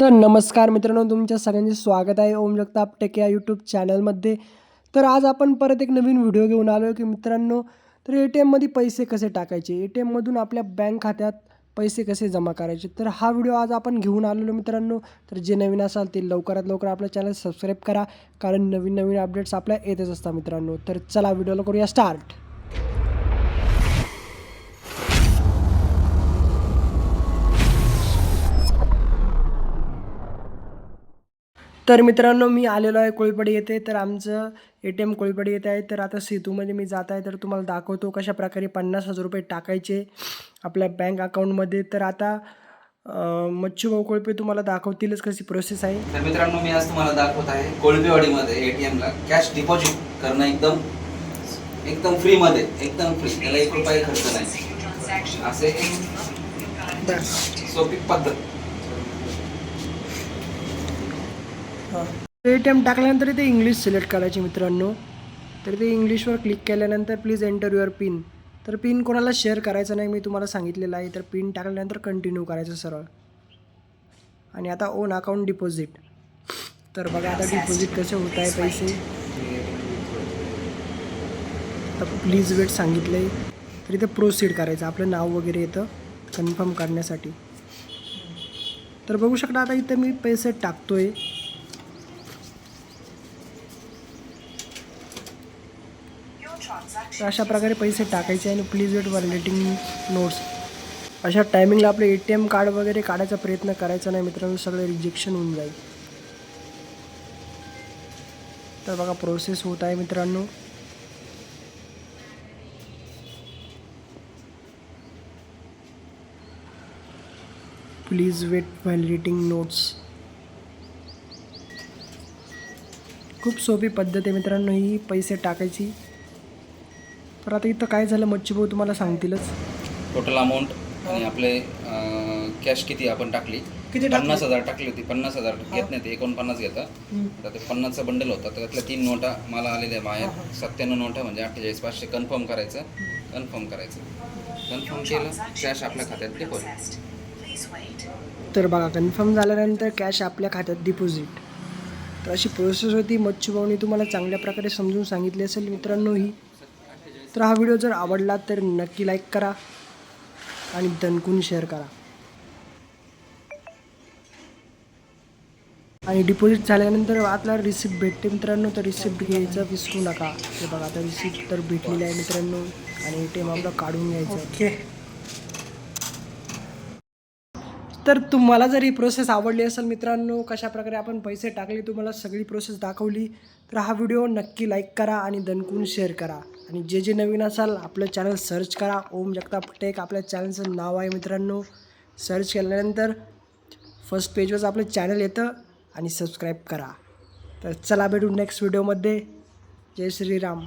तर नमस्कार मित्रांनो तुमच्या सगळ्यांचे स्वागत आहे ओम जगताप टेक या यूट्यूब चॅनलमध्ये तर आज आपण परत एक नवीन व्हिडिओ घेऊन आलो आहे की मित्रांनो तर ए टी एममध्ये पैसे कसे टाकायचे? ए टी एममधून आपल्या बँक खात्यात पैसे कसे जमा करायचे? तर हा व्हिडिओ आज आपण घेऊन आलेलो मित्रांनो. तर जे नवीन असाल ते लवकरात लवकर आपलं चॅनल सबस्क्राईब करा कारण नवीन नवीन अपडेट्स आपल्या येतच असतात मित्रांनो. तर चला व्हिडिओला करूया स्टार्ट तर मित्रांनो मी आलेलो आहे कोळीपाडी येथे. तर आमचं ए टी एम कोळीपाडी येथे आहे. तर आता सेतूमध्ये मी जात आहे. तर तुम्हाला दाखवतो कशा प्रकारे पन्नास हजार रुपये टाकायचे आपल्या बँक अकाउंटमध्ये. तर आता मच्छूभाऊ कोळपे तुम्हाला दाखवतीलच कशी प्रोसेस आहे. तर मित्रांनो मी आज तुम्हाला दाखवत आहे कोळपेवाडीमध्ये एटीएम ला कॅश डिपॉझिट करणं एकदम एकदम फ्री मध्ये. एकदम फ्री त्याला एक रुपये खर्च नाही. असे सोपी पद्धत. ए टी एम टाकल्यानंतर ते इंग्लिश सिलेक्ट करायचे मित्रांनो. तर ते इंग्लिशवर क्लिक केल्यानंतर प्लीज एंटर युअर पिन तर पिन कोणाला शेअर करायचं नाही मी तुम्हाला सांगितलेलं आहे. तर पिन टाकल्यानंतर कंटिन्यू करायचं सरळ. आणि आता ओन अकाउंट डिपॉझिट तर बघा आता डिपॉझिट कसे होत आहे पैसे. तर प्लीज वेट सांगितलं आहे तर इथं प्रोसीड करायचं आपलं नाव वगैरे येतं कन्फर्म करण्यासाठी. तर बघू शकता आता इथं मी पैसे टाकतो आहे तर अशा प्रकारे पैसे टाकायचे आणि प्लीज वेट व्हॅलिडेटिंग नोट्स अशा टायमिंगला आपलं ए टी एम कार्ड वगैरे काढायचा प्रयत्न करायचा नाही मित्रांनो सगळं रिजेक्शन होऊन जाईल. तर बघा प्रोसेस होत आहे मित्रांनो. प्लीज वेट व्हॅलिडेटिंग नोट्स खूप सोपी पद्धत आहे मित्रांनो ही पैसे टाकायची. तर आता इथं काय झालं मच्छीभाऊ तुम्हाला सांगतीलच. टोटल अमाऊंट आणि आपले कॅश किती आपण टाकली? किती टाकली? पन्नास हजार टाकली होती पन्नास हजार. घेत नाही ते एकोणपन्नास घेतं. तर ते पन्नासचा बंडल होता तर त्यातल्या तीन नोटा मला आलेल्या बाहेर. सत्त्याण्णव नोटा म्हणजे अठ्ठेचाळीस पाचशे कन्फर्म करायचं. कन्फर्म करायचं. कन्फर्म केलं कॅश आपल्या खात्यात डिपॉझिट तर बघा कन्फर्म झाल्यानंतर कॅश आपल्या खात्यात डिपॉझिट तर अशी प्रोसेस होती. मच्छीभाऊनी तुम्हाला चांगल्या प्रकारे समजून सांगितली असेल मित्रांनो ही. तर हा व्हिडिओ जर आवडला तर नक्की लाईक करा आणि दणकून शेअर करा. आणि डिपॉझिट झाल्यानंतर आतला रिसिप्ट भेटते मित्रांनो तर रिसिप्ट घ्यायचं विसरू नका. हे बघा आता रिसिप्ट तर भेटलेली आहे मित्रांनो आणि ए टी एम आपलं काढून घ्यायचं. ओके. तर तुम्हाला जर ही प्रोसेस आवडली असेल मित्रांनो कशा प्रकारे आपण पैसे टाकले तुम्हाला सगळी प्रोसेस दाखवली तर हा व्हिडिओ नक्की लाईक करा आणि दणकून शेअर करा. आणि जे जे नवीन असाल आपलं चॅनल सर्च करा. ओम जगताप टेक आपल्या चॅनलचं नाव आहे मित्रांनो. सर्च केल्यानंतर फर्स्ट पेजवरच आपलं चॅनल येतं आणि सबस्क्राईब करा. तर चला भेटू नेक्स्ट व्हिडिओमध्ये जय श्रीराम.